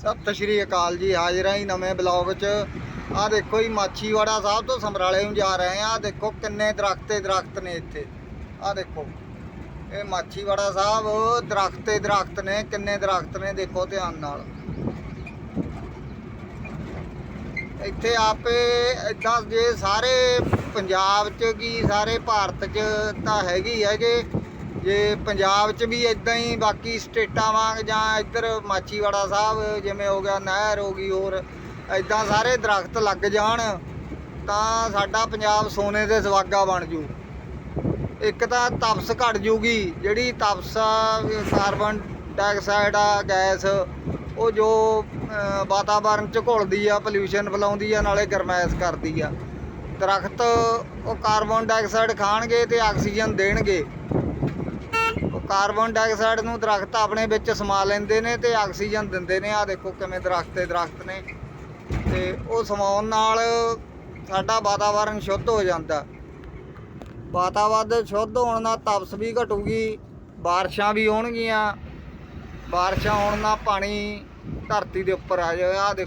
ਸਤਿ ਸ਼੍ਰੀ ਅਕਾਲ ਜੀ, ਹਾਜ਼ਰ ਹਾਂ ਜੀ ਨਵੇਂ ਬਲੌਗ 'ਚ। ਆਹ ਦੇਖੋ ਜੀ, ਮਾਛੀਵਾੜਾ ਸਾਹਿਬ ਤੋਂ ਸਮਰਾਲੇ ਨੂੰ ਜਾ ਰਹੇ ਆ ਆਹ ਦੇਖੋ ਕਿੰਨੇ ਦਰਖਤ ਦਰਖਤ ਨੇ ਇੱਥੇ। ਆਹ ਦੇਖੋ, ਇਹ ਮਾਛੀਵਾੜਾ ਸਾਹਿਬ ਦਰਖਤ ਹੀ ਦਰਖਤ ਨੇ, ਕਿੰਨੇ ਦਰਖਤ ਨੇ ਦੇਖੋ ਧਿਆਨ ਨਾਲ। ਇੱਥੇ ਆਪੇ ਇਦਾਂ ਜੇ ਸਾਰੇ ਪੰਜਾਬ 'ਚ ਕੀ, ਸਾਰੇ ਭਾਰਤ 'ਚ ਤਾਂ ਹੈਗੀ ਹੈਗੇ ਜੇ ਪੰਜਾਬ 'ਚ ਵੀ ਇਦਾਂ ਹੀ ਬਾਕੀ ਸਟੇਟਾਂ ਵਾਂਗ ਜਾਂ ਇੱਧਰ ਮਾਚੀਵਾੜਾ ਸਾਹਿਬ ਜਿਵੇਂ ਹੋ ਗਿਆ ਨਹਿਰ ਹੋ ਗਈ ਹੋਰ ਇਦਾਂ ਸਾਰੇ ਦਰਖਤ ਲੱਗ ਜਾਣ ਤਾਂ ਸਾਡਾ ਪੰਜਾਬ ਸੋਨੇ ਦੇ ਸੁਹਾਗਾ ਬਣ ਜੂ। ਇੱਕ ਤਾਂ ਤਪਸ ਘਟ ਜੂਗੀ ਜਿਹੜੀ ਤਪਸ ਆ, ਕਾਰਬਨ ਡਾਈਆਕਸਾਈਡ ਆ ਗੈਸ ਉਹ ਜੋ ਅਹ, ਵਾਤਾਵਰਣ ਚ ਘੁਲਦੀ ਆ ਪੋਲਿਊਸ਼ਨ ਫੈਲਾਉਂਦੀ ਆ ਨਾਲੇ ਗਰਮੈਸ਼ ਕਰਦੀ ਆ। ਦਰਖਤ ਉਹ ਕਾਰਬਨ ਡਾਈਆਕਸਾਈਡ ਖਾਣਗੇ ਤੇ ਆਕਸੀਜਨ ਦੇਣਗੇ। ਕਾਰਬਨ ਡਾਈਆਕਸਾਈਡ ਨੂੰ ਦਰਖਤ ਆਪਣੇ ਵਿੱਚ ਸਮਾ ਲੈਂਦੇ ਨੇ ਤੇ ਆਕਸੀਜਨ ਦਿੰਦੇ ਨੇ। ਆ ਦੇਖੋ ਕਿਵੇਂ ਦਰਖਤ ਤੇ ਦਰਖਤ ਨੇ। ਤੇ ਉਹ ਸਮਾਉਣ ਨਾਲ ਸਾਡਾ ਵਾਤਾਵਰਣ ਸ਼ੁੱਧ ਹੋ ਜਾਂਦਾ। ਵਾਤਾਵਰਣ ਸ਼ੁੱਧ ਹੋਣ ਨਾਲ ਤਪਸ ਵੀ ਘਟੂਗੀ, ਬਾਰਿਸ਼ਾਂ ਵੀ ਹੋਣਗੀਆਂ। ਬਾਰਿਸ਼ਾਂ ਹੋਣ ਨਾਲ ਪਾਣੀ ਧਰਤੀ ਦੇ ਉੱਪਰ ਆ ਜਾਏਗਾ ਆ ਦੇਖੋ